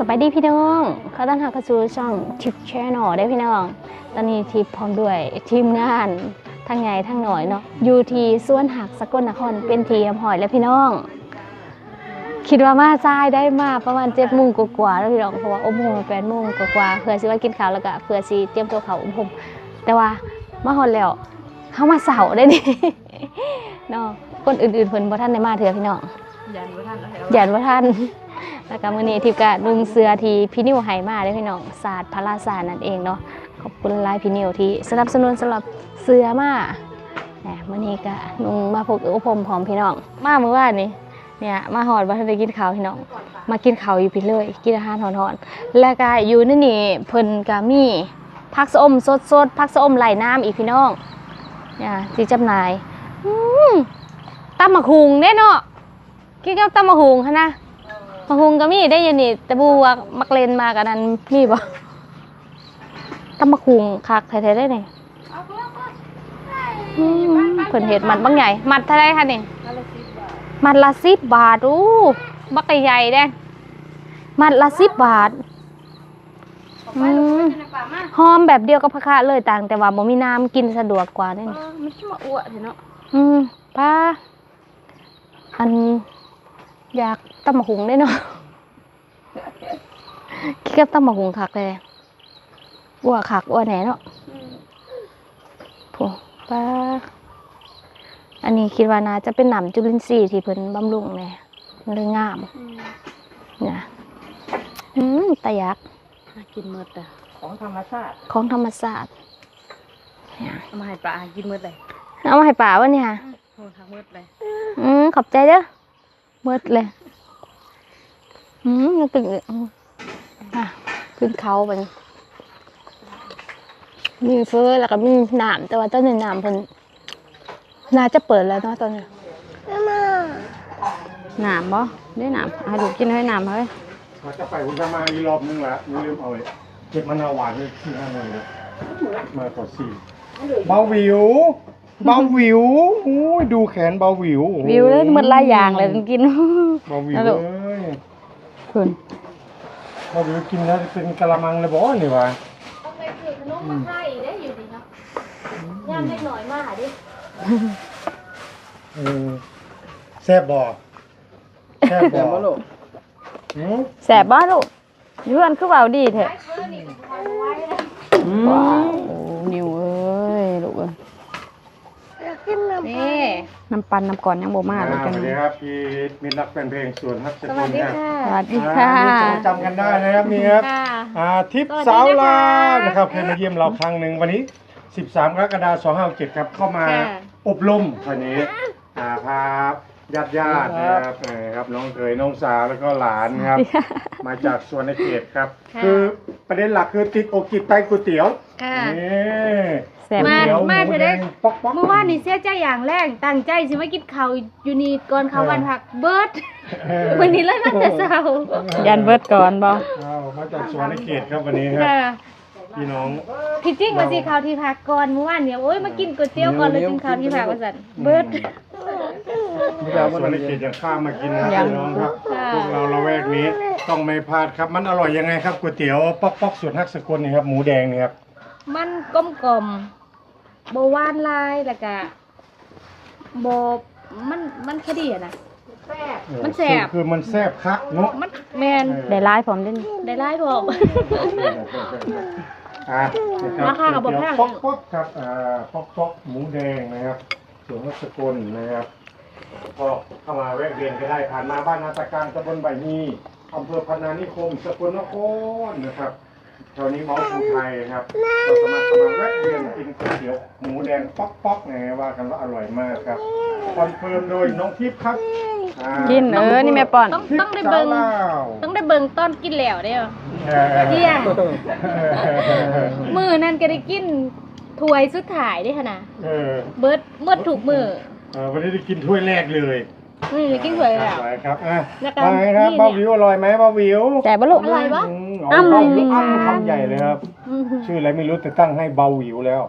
สบายดีพี่น้องขอต้อนรับเข้าสู่ช่องทิปแชนแนลได้อพี่น้อง ตอนนี้ทิปพร้อมด้วยทีมงานทั้งใหญ่ทั้งหน่อยเนาะอยู่ที่สวนหักสกลนครเป็นทีมหอยและพี่น้อง คิดว่ามาทรายได้มาประมาณเจ็ดโมงกว่าๆแล้วพี่น้องเพราะว่าอมโฮมแปดโมงกว่าๆเพื่อสิว่ากินข้าวแล้วก็เพื่อสิเตรียมตัวเขาอมโฮมแต่ว่ามาฮอดแล้วเข้ามาเสาได้นี่เนาะคนอื่นๆเพิ่นบ่ทันได้มาเถื่อพี่น้องยันว่าท่านอะไรหยันว่าท่าน แล้วก็มื้อนี้ทิพย์ก็นุ่งเสื้อที่พี่นิวให้มาได้อพี่น้องศาสตร์พระราชานั่นเองเนาะขอบคุณหลายพี่นิวที่สนับสนุนสำหรับเสื้อมาแหมมื้อนี้ก็นุ่งมาพกอุปมพร้อมพี่น้อง มาเมื้อวานนี้เนี่ยมาหอดบ่ทันได้กินข้าวพี่น้อง มากินข้าวอยู่พี่เลย กินอาหารร้อนๆแล้วก็อยู่ในนี่เพิ่นก็มีผักสะอมสดๆผักสะอมไหลน้ำอีกพี่น้องเนี่ยที่จำหน่ายอืมมะคุงเด้เนาะกินกับตำมะฮุงค่ะนะ มะฮุงก็มีได้อยันนี่แต่บูว่ามักเลนมากันนั้นมีบ่ตำมะฮุงคักแท้ๆได้นี่อืมเพิ่นเฮ็ดมัดบางใหญ่ มัดเท่าไรคะนี่มัดละสิบบาทอู้บักใหญ่ๆเด้มัดละสิบบาทอืมหอมแบบเดียวกับผักคะเลยต่าง แต่ว่าบ่มีน้ำกินสะดวกกว่านี่มันชิมาอ้วกเนาะอืมป้าอัน อยากตำมะหุงได้เนาะคิดกับตำมะหุงคักเลยอ้วคักอ้วแหน่เนาะโผป้าอันนี้คิดว่าน่าจะเป็นหนำจุลินทรีย์ที่เพิ่นบำรุงแน่มันเลยงามเนี่ยอืมตะยักกินมืดอะของธรรมชาติ ของธรรมศาสตร์เนี่ยเอามาให้ปลากินมืดเลย เอามาให้ป่าวะเนี่ยโอ้ทางมืดเลย อืมขอบใจเด้อ มืดเลยอืมยังตึงอยู่อืมอะขึ้นเขาไปมีเฟอแล้วก็มีหนามแต่ว่าตอนนี้หนามเพิ่นน่าจะเปิดแล้วเนาะตอนนี้หนามบ่ได้หนามให้ดูกินให้หนามเฮ้ยเขาจะไปคุณจะมาอีกรอบนึงละไม่ลืมเอาไว้เก็บมะนาวหวานไว้ที่ห้างเลยนะมาขอสี่เบาหวิว เบาหวิวอุ้ยดูแขนเบาหวิวโอ้โหวิวเลยหมดหลายอย่างเลยมันกิน เบาหวิวนั่นเลลูกยคุณเบาหวิวกินแล้วเป็นกะละมังเลยบ่นี่วะต้องไปซื้อขนมมาให้ได้อยู่ดีเนาะย่างเล็กน้อยมาดิเออแซ่บบ่แซ่บบ่ลูกหืมแสบบ้าลูกเพื่อนคือเบาดีเถอะว้าวนิวเอ้ยลูกเอ้ย นี่น้ำปันน้ำก่อนยังบ่มาเลยอ่ากัน สวัสดีครับพี่มิตรรักแฟนเพลงสวนฮักสสกุวัสลดีครับค่ะ สวัสดีอ่าค่ะนี่จำจำกันได้นะครับนี่ครับค่ะอาทิพย์สวัสาสวดีนะคะลาวนะครับเคยมาเยี่ยมเราครั้งหนึ่งวันนี้ 13 กรกฎาคม2567ครับเข้ามาค่ะอบรมวันนี้อ่าพาญาติญาติๆนะครับเออครับน้องเคยน้องสาวแล้วก็หลานครับ มาจากสวนในเขตครับค่ะคือประเด็นหลักคือติดอกติดใจก๋วยเตี๋ยวค่ะนี่ แซ่บก๋วยเตี๋ยวหมามูเถอะแดเด้งป๊อกป๊อกเมื่อวานนี่เสียใจอย่างแรกตั้งใจสิมากินข้าวอยู่นี่ก่อนเข้าวันพักเบิดเออวันนี้เลยมาแต่เช้ายันเบิดก่อนบ่อ้าวมาจากสวนในเขตครับวันนี้ครับค่ะพี่น้องที่จริงมาสิข้าวที่พักก่อนเมื่อวานเนี่ยโอ้ยมากินก๋วยเตี๋ยวก่อนเลยกินข้าวที่พักว่าซั่นเบิดสวนในเขตยังข้ามมากินนะครับพี่น้องครับค่ะพวกเราละแวกนี้ต้องไม่พลาดครับมันอร่อยยังไงครับก๋วยเตี๋ยวป๊อกป๊อกสวนฮักสกุลนี่ครับหมูแดงนี่ครับ มันกลมกล่อมบ่หวานหลายแล้วก็บ่มันมันแค่ดีอะนะ มันแซ่บคือคือมันแซ่บคักเนาะมันแม่นได้ร้ายผมด้วยนี่ได้หลายพร้อมอะนะราคาก็บ่แพงป๊อกป๊อกครับอ่าป๊อกป๊อกหมูแดงนะครับสวนฮักสกุลนะครับ ก็เข้ามาแวะเวียนก็ได้ผ่านมาบ้านนาตาการตำบลใบมีอำเภอพนานิคมสกลนครนะครับ แถวนี้เมาส์ภูไทยครับเราสามารถเข้ามาแวะเวียนกินก๋วยเตี๋ยวหมูแดงป๊อกป๊อกไงว่ากันว่าอร่อยมากครับคอนเฟิร์มโดยน้องทิพย์ครับอ่ากินเออ นี่แม่ป้อนต้องทิพต้องย์ได้สาเบิ่วงลาวต้องได้เบิ่งตอนกินแล้วเด้อ เที่ยง มื้อนั้นก็ได้กินถ้วยสุดท้ายเด้ค่ะนะเออเบิดเมื่อถูกมือเออวันนี้ได้กินถ้วยแรกเลย อืมกินถ้วยแล้วไปครับอะแล้วก็ไปครับนี่เบาเนี่ยวิวอร่อยไหมเบาวิวแต่บลูกอร่อยวะอืมอ้ำเบาวิวเลยอ้ำคำใหญ่เลยครับชื่ออะไรไม่รู้แต่ตั้งให้เบาวิวแล้ว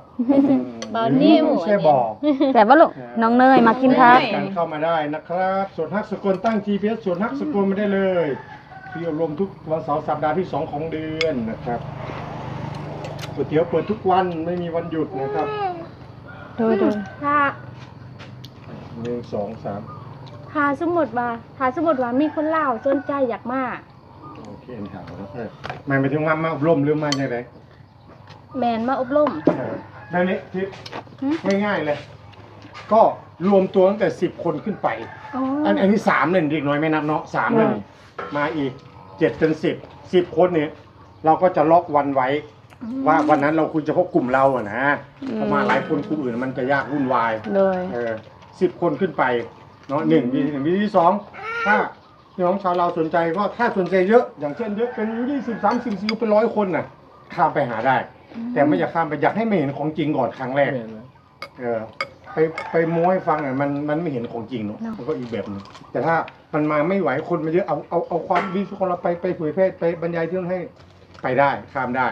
เบานิ่วไม่ใช่บอกแต่บลูกน้องเนยมากินพักกันเข้ามาได้นะครับส่วนฮักสกลตั้ง GPS ส่วนฮักสกลมาได้เลย p ที่อบรมทุกวันเสาร์สัปดาห์ที่สองของเดือนนะครับก๋วยเตี๋ยวเปิดทุกวันไม่มีวันหยุดนะครับโดยโดยถ้าหนึ่งสองสาม ถ้าสมมติว่าถ้าสมมติว่ามีคนเล่าวสนใจอยากมาโอเคเอ็นถามแล้วเออหมายไปถึงว่ามาอบรมหรือมาอย่างไรแมนมาอบรมเออดังนี้ทิปหึง่ายๆเลย ก็รวมตัวตั้งแต่สิบคนขึ้นไป อ๋ออันอันนี้สามเลยเด็กน้อยไม่นับเนาะสามเลยนี่มาอีกเจ็ดเป็นสิบสิบคนเนี่ยเราก็จะล็อกวันไว้ ว่าวันนั้นเราคุยเฉพาะกลุ่มเราอะนะถ้ามาหลายคนกลุ่มอื่นมันจะยากวุ่นวายโดยเออสิบคนขึ้นไป เนาะหนึ่งวิธีหนึ่งวิธีที่สองถ้าพี่น้องชาวเราสนใจก็ถ้าสนใจเยอะ อย่างเช่นเยอะเป็นยี่สิบสามสิบสี่เป็นร้อยคนน่ะข้ามไปหาได้ แต่ไม่อยากข้ามไปอยากให้ไม่เห็นของจริงก่อนครั้งแรก เออไปไปม้วยฟังอะมันมันไม่เห็นของจริงเนาะมันก็อีกแบบหนึงแต่ถ้ามันมาไม่ไหวคนมาเยอะเอาเอาเอาความดีของเราไปไปเผยแพร่ไปบรรยายที่นั่นให้ไปได้ข้ามได้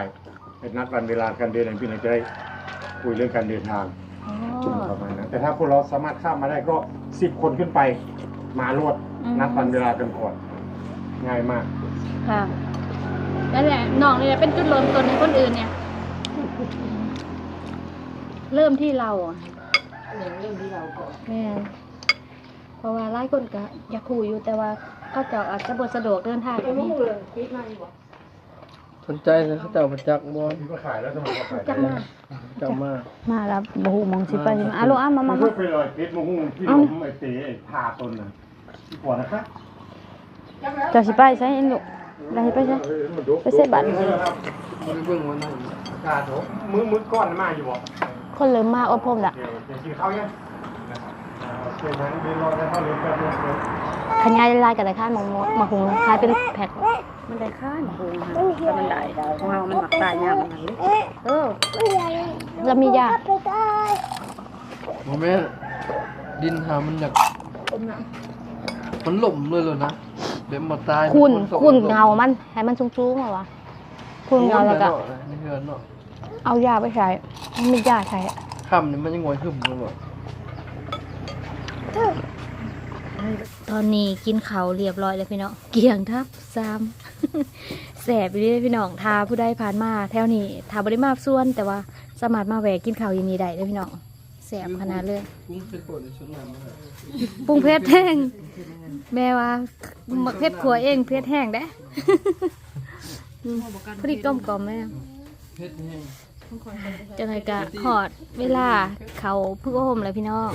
ไปนัดวันเวลาการเดินอะไรพี่น้องจะได้คุยเรื่องการเดินทางอ๋อประมาณนั้นแต่ถ้าพวกเราสามารถข้ามมาได้ก็ สิบคนขึ้นไป มาลวดนัดวันเวลากันก่อนง่ายมาก ค่ะนั่นแหละน้องนี่แหละเป็นจุดเริ่มต้นให้คนอื่นเนี่ย เริ่มที่เราอะเริ่มที่เราก่อนแม่นเพราะว่าหลายคนก็อยากคุยอยู่แต่ว่าเขาเจะอาจจะบ่สะดวกเดินทางก็มี สนใจเลยเขาเจ้าประจักษ์บอลพี่ก็ขายแล้วทำไมก็ขายจังมาเจ้ามามาแล้วบ่ฮู้หมองสิไปสิมาอะลูกอะมามัมานก็มาไปเลยเพชรมะฮุ่งพี่ลมไอ้เต๋ไอ้พาตนน่ะที่ก่อนนะครับเจ้าสิไปใช่ลูกได้ไปใช่ไปเสียบัตรไปเบิ่งวันนั้นกาโถมือมือก้อนมาอยู่บ่คนเริ่มมาอบรมละเดี๋ยวเดี๋ยวกินข้าวยังอ่าโอเคงั้นเดี๋ยวรอได้ข้าวเหลืองแป๊บนึงเดี๋ยวขยายลายกับแต่ข้านมองมาหุงคล้ายเป็นแพ็ค มันได้ค่าหนูค่ะแต่มันได้ของเรามันหมักตายยากมันนั่นเลยเออแล้วมียาโมแม่ดินหามันอยากมันหล่มเลยเลยนะเดี๋ยวมาตายคุณฝนตกคุณเงามันให้มันสูงๆเหรอวะคุณเงาแล้วก็นี่เฮือนเนาะเอายาไปใช้มันมียาใช้ค่ำนี่มันยังงอยขึ้นเลยว่ะ ตอนนี้กินเขาวเรียบร้อยแล้วพี่น้องเกี่ยงทับซ้ำแสบไปเลยพี่น้องทาผู้ใดผ่านมาแถวนี้ทาบริมาส่วน แต่ว่าสามารถมาแหวกกินข้าวอยินดีได้เลยพี่น้องแสบขนาดเลยนี่คือโกรธในชุดนั้นนะปรุงเพชรแห้งแม่ว่ามักเพชรขัวเองเพชรแห้งได้อืมพอดีกลมกล่อมแม่เพชรแห้ง จังไงกะหอดเวลาเขาพึ่งอบรมเลยพี่น้อง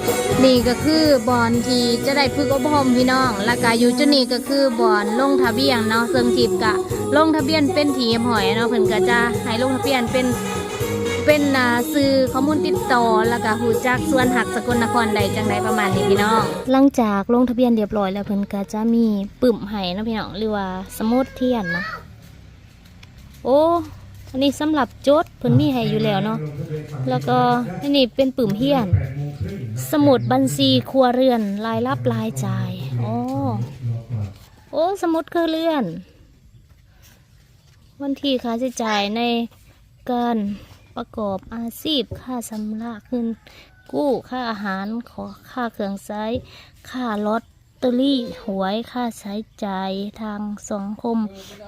นี่ก็คือบอนที่จะได้พึ่งอบรมพี่น้องแล้วก็อยู่จุดนี้ก็คือบอนลงทะเบียนเนาะซึ่งทิพย์กะลงทะเบียนเป็นทีมหอยเนาะเพิ่นก็จะให้ลงทะเบียนเป็นเป็นอ่าซื้อข้อมูลติดต่อแล้วก็หูจักส่วนหักสกลนครใดจังใดประมาณนี้พี่น้อง หลังจากลงทะเบียนเรียบร้อยแล้วเพิ่นก็จะมีปึ่มให้เนาะพี่น้องหรือว่าสมุดเทียนเนาะโอ้ อันนี้สำหรับโจทย์เพิ่นมีให้อยู่แล้วเนาะแล้วก็อันนี้เป็นปุ่มเฮียน สมุดบัญชีครัวเรือนรายรับรายจ่ายโอ้โอ้สมุดครัวเรือน วันที่ค่าใช้จ่ายในการประกอบอาชีพค่าชำระขึ้นกู้ค่าอาหารขอค่าเครื่องใช้ค่าลอ ตเตอรี่หวยค่าใช้จ่ายทางสังคม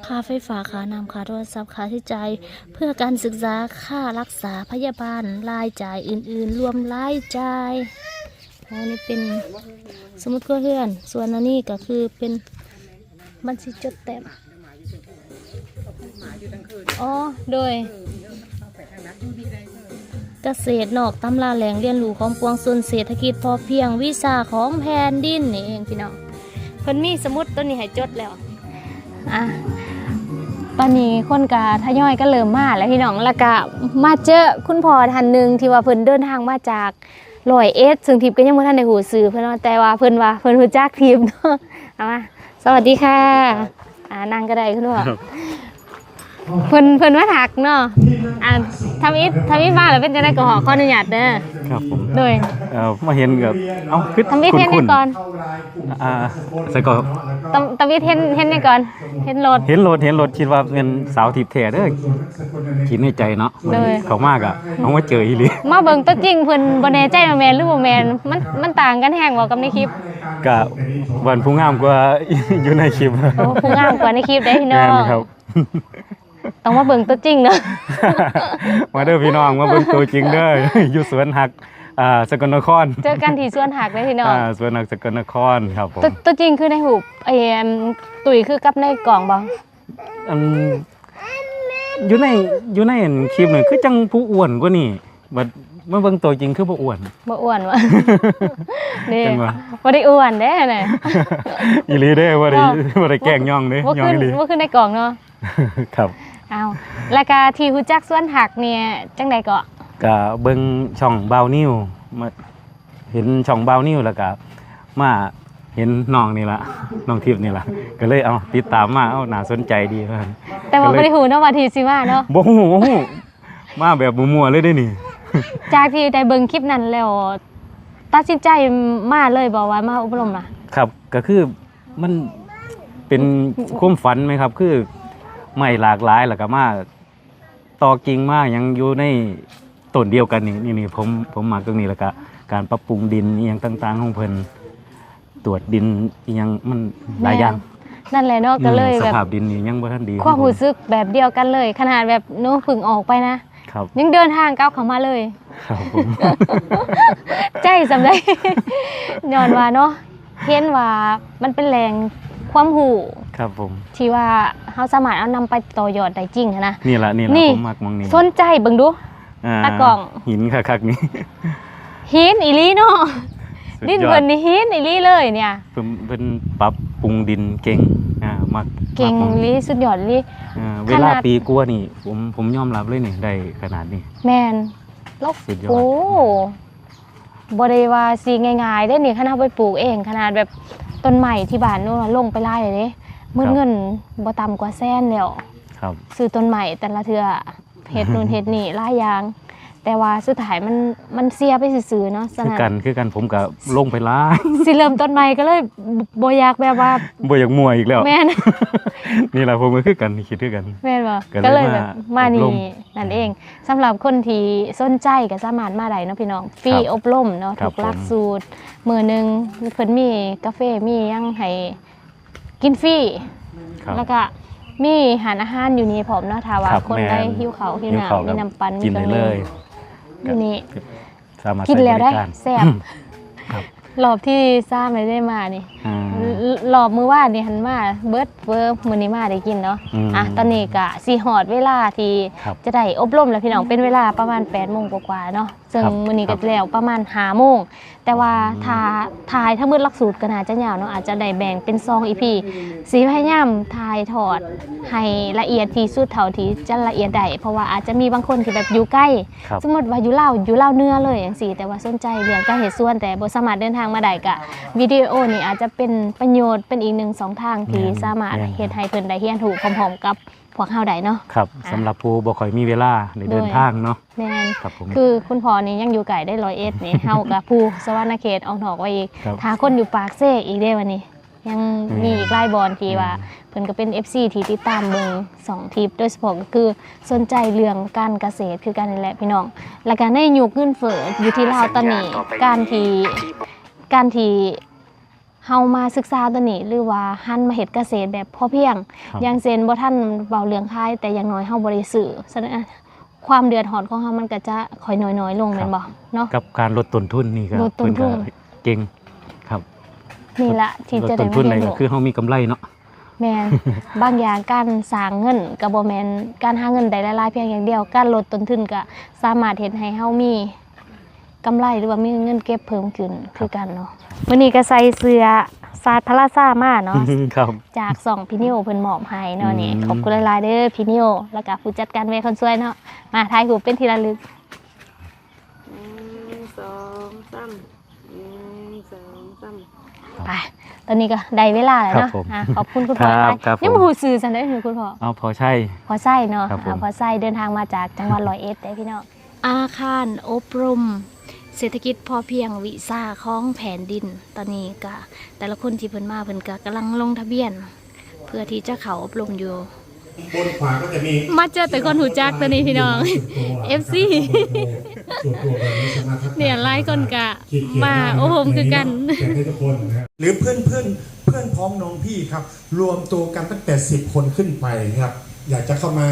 ค่าไฟฟ้าค่าน้ำค่าโทรศัพท์ค่าใช้จ่ายเพื่อการศึกษาค่ารักษาพยาบาลรายจ่ายอื่น ๆ รวมรายจ่ายอันนี้เป็นสมุดก็เพื่อนส่วนอันนี้ก็คือเป็นบัญชีจดแต้มอ๋อโดย เกษตรนอกตำราแหล่งเรียนรู้ของปวงส่วนเศรษฐกิจพอเพียงวิชาของแผ่นดินนี่เองพี่น้องเพิ่นมีสมุดตัวนี้ให้จดแล้วอะตอนนี้คนกาทยอยก็เริ่มมาแล้วพี่น้องแล้วก็มาเจอคุณพ่อท่านหนึ่งที่ว่าเพิ่นเดินทางมาจากลอยเอสซึ่งทิพย์ก็ยังไม่ทันได้หูซื้อเพิ่นเนาะแต่ว่าเพิ่นว่าเพิ่นรู้จักทิพย์เนาะเอามาสวัสดีค่ะอ่านั่งก็ได้คุณพ่อ เพิ่นเพิ่นมาถักเนาะอ่าทำอิฐทำอิฐมาแล้วเป็นจะได้ก็ขอขออนุญาตเด้อครับผมโดยเอ่อมาเห็นกับเอ้าคือทำอิฐเห็นในก่อนอ่าใส่ก่อนตำตำอิฐเห็นเห็นในก่อน เห็นรถเห็นรถเห็นรถคิดว่าเป็นสาวทิพย์แท้เด้อคิดในใจเนาะเลยเขามากอะเอามาเจออีหลีมาเบิ่งตัวจริงเพิ่นบ่แน่ใจว่าแม่นหรือบ่แม่นมันมันต่างกันแฮงบ่กับในคลิปก็วันผู้งามกว่าอยู่ในคลิปโอ้ผู้งามกว่าในคลิปได้พี่น้แม่อนงครับ ต้องมาเบิ่งตัวจริงเนาะมาเด้อพี่น้องมาเบิ่งตัวจริงเด้ออยู่สวนหักอ่าสกลนคร เจอกันที่สวนหักเลยพี่น้องอ่าสวนหักสกลนครครับผมตัวตัวจริงคือในหูปไอ้ em ตุ๋ยคือกับในกล่องบ่อืมอยู่ในอยู่ในคลิปนี่คือจังผู้อ้วนกว่านี่บัดมาเบิ่งตัวจริงคือบ่อ้วนบ่อ้วนวะนี่จังหวะบ่ได้อ้วนเด้น่ะอีหลีเด้บ่ได้ว้าวบ่ได้แกล้งย่องเด้บ่ย่องขึ้นอีหลีบ่ขึ้นในกล่องเนาะครับ อ้าวแล้วก็ที่ฮู้จักสวนหักเนี่ยจังใดก็ก็เบิ่งช่องบาวนิวมาเห็นช่องบาวนิวแล้วก็มาเห็นน้องนี่ล่ะน้องทิพย์นี่ล่ะก็เลยเอาติดตามมาเอาน่าสนใจดีว่าซั่นแต่ว่าก็เลยบ่ได้ฮู้เนาะว่าที่สิมาเนาะบ่ฮู้บ่ฮู้มาแบบมั่วๆเลยเด้นี่ จากที่ได้เบิ่งคลิปนั้นแล้วตัดสินใจมาเลยบ่ว่ามาอบรมล่ะครับก็คือมันเป็นความฝันไหมครับ คือ ไม่หลากหลายแล้วก็มาต่อกิ่งมายังอยู่ในต้นเดียวกันนี่นี่นี่ผมผมมาตรงนี้แล้วก็การปรับปรุงดินอหยังต่างๆ ของเพิ่นตรวจดินอหยังมันหลายอย่างนั่นแหละเนาะก็เลยอืมสแบบภาพดินนี่ยังบ่ทันดีความรู้สึกแบบเดียวกันเลย ขนาดแบบหนูเพึ่งออกไปนะ ครับยังเดินทางก้าวเข้ามาเลย ครับผมใจสำได้ ย้อนว่าเนาะเห็นว่ามันเป็นแรงความหู ครับผม ที่ว่าเฮาสามารถเอานำไปต่อยอดได้จริงหั้นนะนี่ละนี่ละนี่ผมมักมองนี่สนใจเบิ่งดูาตากล้องหินคักๆนี่หินอีหลีเนาะสุดินยอเพิ่นนี่หินอีหลีเลยเนี่ยเพิ่นเพิ่นปรับปรุงดินเก่งอ่ามักเก่งมัอีหลีสุดยอดอีหลีอ่าขเวนาลาดปีกลัวานี่ ผมผมยอมรับเลยนี่ได้ขนาดนี้ แม่นแล้วสุดยอดโอ้บ่ได้ว่าสิง่ายๆได้นี่ขนาดไปปลูกเอง ขนาดแบบต้นใหม่ที่บ้านนู้นน่ะลงไปไล่เลยเด้ หมืดเงินบ่ต่ำกว่าแสนแล้วครับซื้อต้นใหม่แต่ละเทื่อเฮ็ดนู่นเฮ็ดนี่หลายอย่าง แต่ว่าสุดท้ายมันมันเสียไปซื่อๆเนาะฉะคือนั้นกันคือกันผมก็ลงไปหล้ายสิเริ่มต้นใหม่ก็เลยบ่อยากแบบว่าบ่อยากมั่วอีกแล้วแม่นนี่แหละผมก็คือกันคิดคือกันแม่นบ่ก็ก็เลเลยยมาแบบมาอบรนี่มนั่นเองสำหรับคนที่สนใจก็สามารถมาได้เนาะพี่น้องฟรีครับอบรมเนาะครัถูบกหลักผมสูตรมื้อหนึงเพิ่นมีกาแฟมีหยังให้ กินฟรีครับ แล้วก็มีหารอาหารอยู่นี่พร้อมเนาะถ้าว่าครับคนแม่นได้หิวข้าวหิวหิวข้าวน้ำมีน้ำปั่นมีกินเคได้รื่องเลดื่มยอยู่นี่สามารถกินใช้แล้วบได้ริการ แซ่บครับ รอบที่ซ่าไม่ได้มานี่อ่า รอบมื้อวานนี่หันมาเบิดเวิร์มื้อนี้มาได้กินเนาะอืมอะตอนนี้ก็สิฮอดเวลาที่ครับ จะได้อบรมแล้วพี่น้องเป็นเวลาประมาณ8โมงกว่าๆเนาะซึ่งครับมื้อนี้ครัก็บแล้วประมาณ5โมงแต่ว่าอืมถ้าทายถ้ามืดหลักสูตรก็น่าจะยาวเนาะอาจจะได้แบ่งเป็น2 EP สีพยายามทายถอดให้ละเอียดที่สุดเท่าที่จะละเอียดได้เพราะว่าอาจจะมีบางคนที่แบบอยู่ใกล้ ครับ สมมติว่าอยู่เล่าวอยู่เล่าวเนื้อเลยอย่างสี่แต่ว่าสนใจเรื่องการเหตุส่วนแต่บ่สามารถเดินทางมาได้กะวิดีโอนี่อาจจะเป็นประโยชน์เป็นอีกหนึ่งสองทางที่แม่นสามารถแม่น เฮ็ดให้เพิ่นได้เรียนรู้พร้อมๆกับพวกเฮาได้เนาะ ครับสำหรับผู้บ่ค่อยมีเวลาในเดินโดยทางเนาะแม่นครับผม คือคุณพ่อนี่ยังอยู่ไกลได้ร้อยเอ็ดนี่ เฮากับผู้สวรรณเขตออกนอกไว้อีกครับถ้าคนอยู่ปากเซ่อีกเด้วันนี้ ยังมีอีกหลายบอลที่ว่าเพิ่นก็เป็น FC ที่ติดตามเบิ่งสองทีมโดยเฉพาะก็คือสนใจเรื่องการเกษตรคือการนี่แหละพี่น้องและการได้ยุคเงินเฟ้ออยู่ที่ลาวตอนนี้การที่ การที่ เฮามาศึกษาตัวนี้หรือว่าหันมาเฮ็ดเกษตรแบบพอเพียงครับอย่างเช่นบ่ทันเว้าเรื่องขาย แต่อย่างน้อยเฮาบ่ได้ซื้อฉะนั้นอะความเดือดร้อนของเฮามันก็จะค่อยน้อยๆลงแม่นบ่เนาะกับการลดต้นทุนนี่ก็ลดต้นทุนเพิ่ก็เก่งครับนี่ละที่ลดจะต้ได้นมาทุนเรีได้ยนก็รู้คือเฮามีกำไรเนาะแม่นบางอย่างการสร้างเงินก็บ่แม่นการหาเงินได้หลายๆเพียงอย่างเดียว การลดต้นทุนก็สามารถเฮ็ดให้เฮามี กำไรหรือว่ามีเงินเก็บเพิ่มขึ้นคือกันเนาะมื้อนี้ก็ใส่เสื้อซาดพระราชามาเนาะครับจากสองพี่นิวเพิ่นมอบให้เนาะนี่อืมขอบคุณหลายๆเด้อพี่นิวแล้วก็ผู้จัดการเวรคนสวยเนาะมาถ่ายรูปเป็นที่ระลึกหนึ่งสองสามหนึ่งสองสามไปตอนนี้ก็ได้เวลาแล้วเนาะครับผมอะขอบคุณคุณพ่อครับหลายครับยังผมบ่ฮู้ชื่อซั่นเด้อคือคุณพ่อเอาพอใช่พอไส้เนาะครับผมอ่าพอไส้เดินทางมาจากจังหวัดร้อยเอ็ดได้พี่น้องอาคารอบรม เศรษฐกิจพอเพียงวิสาของแผ่นดิน ตอนนี้ก็แต่ละคนที่เพิ่นมาเพิ่นก็กำลังลงทะเบียน เพื่อที่จะเข้าอบรมอยู่บนขวาก็จะมีมาเจอแต่คนหูจักตัวนี้พี่น้อง FC เนี่ยไลฟ์คนกะมาโอ้โหคือกันหรือเพื่อนเพื่อนเพื่อนพ้องน้องพี่ครับ รวมตัวกันตั้งแต่10คนขึ้นไปครับ อยากจะเข้ามา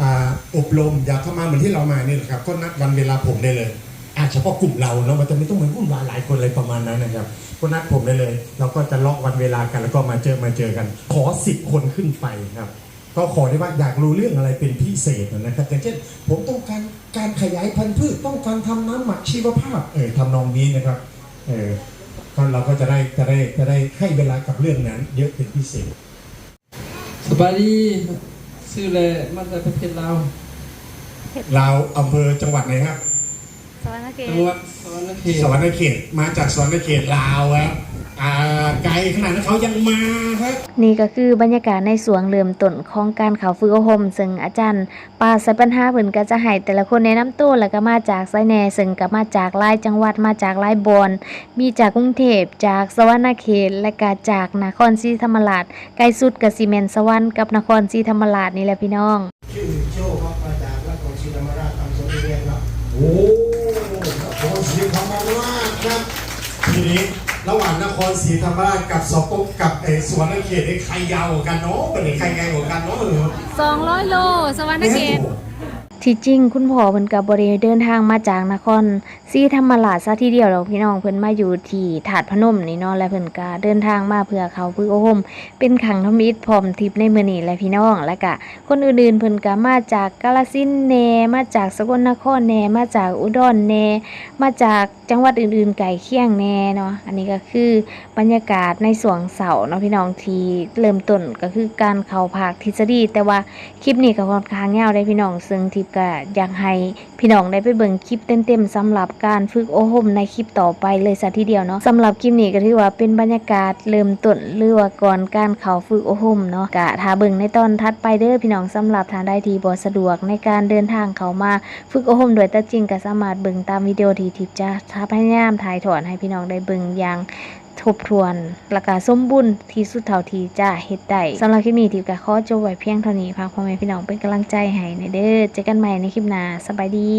อ่าอบรม อยากเข้ามาเหมือนที่เรามานี่แหละครับก็นัดวันเวลาผมได้เลย อาจเฉพาะกลุ่มเราเนาะมันจะไม่ต้องเหมือนวุ่นวายหลายคนอะไรประมาณนั้นนะครับก็นัดผมได้เลย เราก็จะล็อกวันเวลากัน แล้วก็มาเจอมาเจอกัน ขอ10คนขึ้นไปครับ ก็ขอได้ว่าอยากรู้เรื่องอะไรเป็นพิเศษนะครับอย่างเช่น ผมต้องการการขยายพันธุ์พืชต้องการทำน้ำหมักชีวภาพเออทำนองนี้นะครับเออก็เราก็จะได้จะได้จะได้ให้เวลากับเรื่องนั้น เยอะเป็นพิเศษสบายดีชื่อเลยมาจากประเทศลาวเราอำเภอจังหวัดไหนครับ สวัสดีจังหวัดสวรรณเขตสวรรณเขตมาจากสวรรณเขตลาวครับอ่าไกลขนาดนั้นเขายังมาครับนี่ก็คือบรรยากาศในสวงเริ่มต้นของการเขาฝึกอบรมซึ่งอาจารย์ปาใส่ปัญหาเพิ่นก็จะให้แต่ละคนแนะนำตัวแล้วก็มาจากไสแหน่ซึ่งก็มาจากหลายจังหวัดมาจากหลายบอนมีจากกรุงเทพจากสวรรณเขตและก็จากนครศรีธรรมราชใกล้สุดก็สิแม่นสวรรค์กับนครศรีธรรมราชนี่แหละพี่น้องชื่อโจ้ครับมาจากนครศรีธรรมราชทำสมเด็จครับโอ้ นี้ ระหว่างนครศรีธรรมราชกับสปปกับเออสวนเขตไอ้ใครยาวกว่ากันเนาะเป็นไอ้ใครไกลกว่ากันเนาะเออ200โลสวรรณเขตแม่โถ ที่จริงคุณพ่อเพิ่นก็บ่ได้เดินทางมาจากนครศรีธรรมราชซะทีเดียวหรอกพี่น้องเพิ่นมาอยู่ที่ถาดพนมนี่เนาะและเพิ่นก็เดินทางมาเพื่อเขาฝึกอบรมเป็นขังทมิตรพร้อมทิพย์ในมื้อนี้แหละพี่น้องและก็คนอื่นๆเพิ่นก็มาจากกาฬสินธุ์แน่มาจากสกลนครแน่มาจากอุดรแน่มาจากจังหวัดอื่นๆไกลเคียงแน่เนาะอันนี้ก็คือบรรยากาศในสวงเสาเนาะพี่น้องทีเริ่มต้นก็คือการเข้าภาคทฤษฎีแต่ว่าคลิปนี้ก็ค่อนข้างยาวได้พี่น้องซึ่งทิพก็อยากให้พี่น้องได้ไปเบิ่งคลิปเต็มๆสำหรับการฝึกโอโฮมในคลิปต่อไปเลยซะทีเดียวเนาะสำหรับคลิปนี้ก็ถือว่าเป็นบรรยากาศเริ่มต้นหรือว่าก่อนการเข้าฝึกโอโฮมเนาะก็ถ้าเบิ่งในตอนถัดไปเด้อพี่น้องสำหรับทางได้ทีบ่สะดวกในการเดินทางเข้ามาฝึกโอโฮมโดยตัจริงก็สามารถเบิ่งตามวิดีโอที่ทิพย์จะพยายามถ่ายทอดให้พี่น้องได้เบิ่งอย่าง ทบทวนหละก็สมบุญที่สุดเท่าที่จะเฮ็ดได้สำหรับคลิปนี้ทิวกะขอจบไว้เพียงเท่านี้พากพ่อแม่พี่น้องเป็นกำลังใจให้ในเด้อเจอกันใหม่ในคลิปหน้าสบายดี